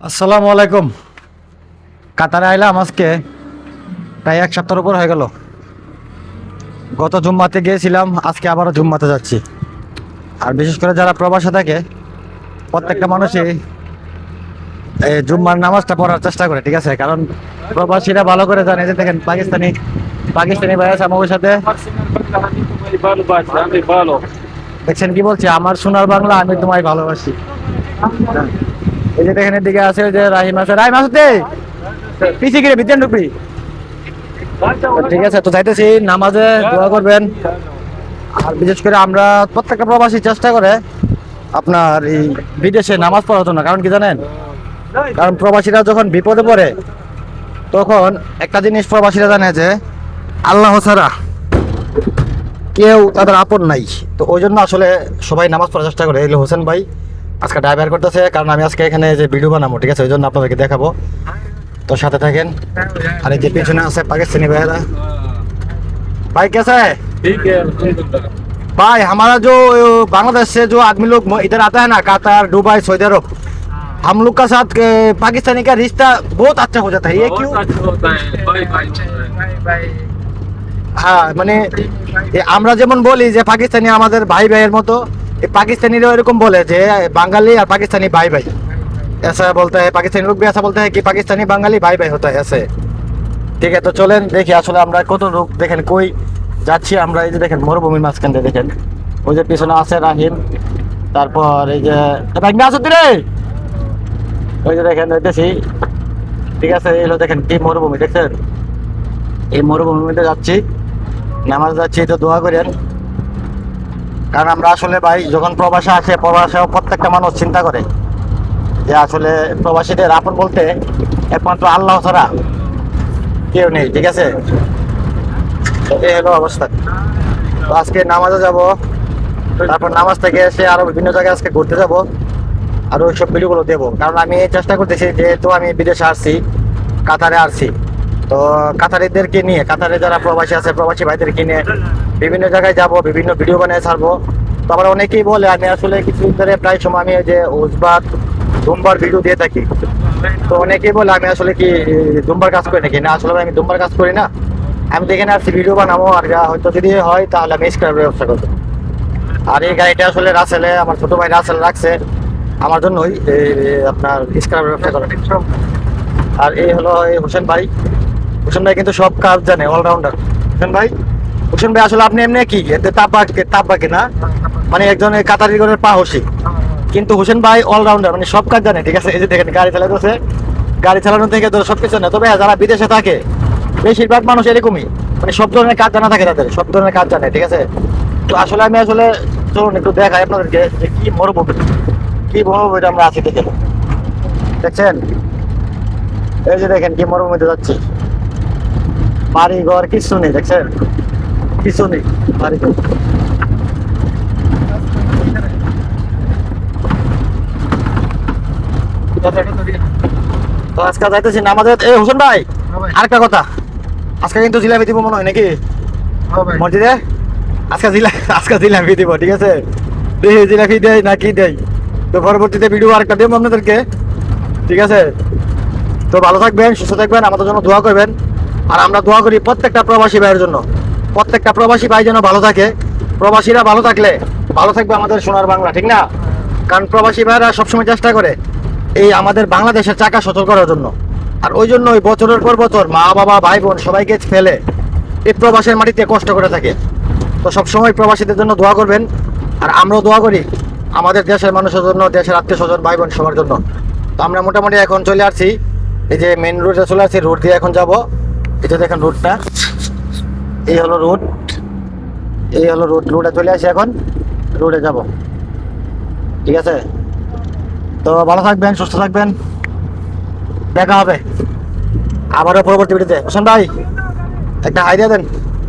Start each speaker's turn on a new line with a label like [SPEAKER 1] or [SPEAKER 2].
[SPEAKER 1] আসসালামু আলাইকুম। কাতারে আইলাম আজকে। প্রায় এক সপ্তাহের উপর হয়ে গেল। গত জুম্মাতে গিয়েছিলাম, আজকে আবারও জুম্মাতে যাচ্ছি। আর বিশেষ করে যারা প্রবাসে থাকে, প্রত্যেকটা মানুষই এই জুম্মার নামাজটা পড়ার চেষ্টা করে, ঠিক আছে? কারণ প্রবাসীরা ভালো করে জানে যে দেখেন, পাকিস্তানি পাকিস্তানি ভাই আছে আমার সাথে। দেখছেন কি বলছি? আমার সোনার বাংলা আমি তোমায় ভালোবাসি। এই যে দেখেন, এদিকে আছে যে রাহিম আছে। রাহিম আসতে পিছিয়ে গিয়ে বিদ্যান টুপি ঠিক আছে, তো যাইতেছি, নামাজে দোয়া করবেন। আর বিশেষ করে আমরা প্রত্যেকটা প্রবাসী চেষ্টা করে আপনার এই বিদেশে নামাজ পড়ার জন্য, কারণ কি জানেন? কারণ প্রবাসীরা যখন বিপদে পড়ে, তখন একটা জিনিস প্রবাসীরা জানে যে, আল্লাহ ছাড়া কেউ তাদের আপন নাই। তো ওই জন্য আসলে সবাই নামাজ পড়ার চেষ্টা করে। এগুলো হোসেন ভাই আজকে ড্রাইভার করতেছে কারণ আমি আজকে এখানে যে ভিডিও বানাবো ঠিক আছে ওই জন্য আপনাদেরকে দেখাবো তো সাথে থাকেন আর এই যে পিছনে আছে পাকিস্তানি ভাইয়েরা भाई कैसा है
[SPEAKER 2] ठीक है अल्हम्दुलिल्लाह
[SPEAKER 1] भाई हमारा जो अ, बांग्लादेश से जो आदमी लोग म- इधर आता है ना कतार दुबई सऊदी अरब हम लोग का साथ अ, पाकिस्तानी का रिश्ता बहुत अच्छा हो जाता है ये क्यों
[SPEAKER 2] बहुत अच्छा होता है बाय बाय
[SPEAKER 1] হ্যাঁ মানে এ আমরা যেমন বলি যে পাকিস্তানি আমাদের ভাই ভাইয়ের মতো এই পাকিস্তানিরাও এরকম বলে যে বাঙালি আর পাকিস্তানি ভাই ভাই ऐसा बोलता है पाकिस्तानी लोग भी ऐसा बोलते हैं कि पाकिस्तानी बंगाली भाई भाई होता है ऐसे ঠিক আছে তো চলেন দেখি আসলে আমরা কত লোক দেখেন কই যাচ্ছি আমরা এই যে দেখেন মরুভূমির মাঝখান দিয়ে দেখেন ওই যে পিছনে আছে রাহিম তারপর এই যে ভাগ্নে আসো রে ওই যে দেখেন ওইতেছি ঠিক আছে এই হলো দেখেন কি মরুভূমি দেখছেন এই মরুভূমিতে যাচ্ছি নামাজ যাচ্ছি তো দোয়া করেন কারণ আমরা আসলে ভাই, যখন প্রবাসে আসে, প্রবাসেও প্রত্যেকটা মানুষ চিন্তা করে যে আসলে প্রবাসীদের আপন বলতে একমাত্র আল্লাহ ছাড়া কেউ নেই, ঠিক আছে? এই হলো অবস্থা। তো আজকে নামাজে যাব, তারপর নামাজ থেকে এসে আরও বিভিন্ন জায়গায় আজকে ঘুরতে যাব, আর ওইসব ভিডিওগুলো দেবো কারণ আমি চেষ্টা করতেছি, যেহেতু আমি বিদেশে আসছি, কাতারে আসছি। তো কাতারিদেরকে নিয়ে, কাতারে যারা প্রবাসী আছে, প্রবাসী ভাইদেরকে নিয়ে বিভিন্ন জায়গায় যাব, বিভিন্ন ভিডিও বানিয়ে ছাড়বো। তো আবার অনেকেই বলে, আমি আসলে কিছু ধরে প্রায় সময় আমি যে উজবাত, দুমবার ভিডিও দিয়ে থাকি। তো অনেকেই বলে, আমি আসলে কি দুমবার কাজ করি নাকি? না, আসলে আমি দুমবার কাজ করি না। আমি দেখে আসছি ভিডিও বানাবো, আর যা হয়তো যদি হয়, তাহলে আমি স্ক্রাইবের ব্যবস্থা করব। আর এই গাড়িটা আসলে রাসেলে আমার ছোট ভাই রাসেল রাখছে। আমার জন্যই আপনার স্ক্রাইবের ব্যবস্থা করা। আর এই হলো হোসেন ভাই। হোসেন ভাই কিন্তু সব কাজ জানে অলরাউন্ডার হোসেন ভাই হোসেন ভাই আসলে আপনি এমনি কি? এতে তাপা তাপা না? মানে একজন কাতারি করে পাহসি কিন্তু হোসেন ভাই অলরাউন্ডার মানে সব কাজ জানে ঠিক আছে? এই যে দেখেন গাড়ি চালাতেছে গাড়ি চালানো থেকে তো সব কিছু না তবে হ্যাঁ, যারা বিদেশে থাকে বেশিরভাগ মানুষ এরকমই। মানে সব ধরনের কাজ জানা থাকে তাদের সব ধরনের কাজ জানে ঠিক আছে? তো আসলে আমি আসলে চলুন একটু দেখাই আপনাদেরকে যে কি মরুভূমি কি মরুভূমিটা আমরা আছি দেখে দেখছেন? এই যে দেখেন কি মরুভূমিতে যাচ্ছি। বাড়ি ঘর কিছু নেই দেখছেন? কিছু নেই বাড়ি ঘর তো আজকে যাইতেছি নামাজে এই হোসেন ভাই আরেকটা কথা। আজকে কিন্তু জিলাপি দিব মনে হয় নাকি? মসজিদে? আজকে জিলা আজকে জিলাপি দিব ঠিক আছে? দেখি জিলাপি দেয় না কি দেয় তো পরবর্তীতে ভিডিও আরেকটা দেবো আপনাদেরকে ঠিক আছে? তো ভালো থাকবেন সুস্থ থাকবেন আমাদের জন্য দোয়া করবেন। আর আমরা দোয়া করি প্রত্যেকটা প্রবাসী ভাইয়ের জন্য। প্রত্যেকটা প্রবাসী ভাই যেন ভালো থাকে। প্রবাসীরা ভালো থাকলে ভালো থাকবে আমাদের সোনার বাংলা, ঠিক না? কারণ প্রবাসী ভাইয়েরা সবসময় চেষ্টা করে এই আমাদের বাংলাদেশের চাকা সচল করার জন্য। আর ওই জন্য ওই বছরের পর বছর মা, বাবা, ভাই, বোন সবাইকে ফেলে এই প্রবাসের মাটিতে কষ্ট করে থাকে। তো সবসময় প্রবাসীদের জন্য দোয়া করবেন। আর আমরাও দোয়া করি আমাদের দেশের মানুষের জন্য, দেশের আত্মীয় স্বজন ভাই, বোন সবার জন্য। তো আমরা মোটামুটি এখন চলে আসছি। এই যে মেন রোডে চলে আসছি রোড দিয়ে এখন যাব। এটা দেখেন রোডটা এই হলো রোড এই হলো রোড রোডে চলে আসি এখন। রোডে যাব। ঠিক আছে? তো ভালো থাকবেন, সুস্থ থাকবেন। দেখা হবে আবারও পরবর্তী ভিডিওতে হোসেন ভাই, একটা আইডিয়া দেন।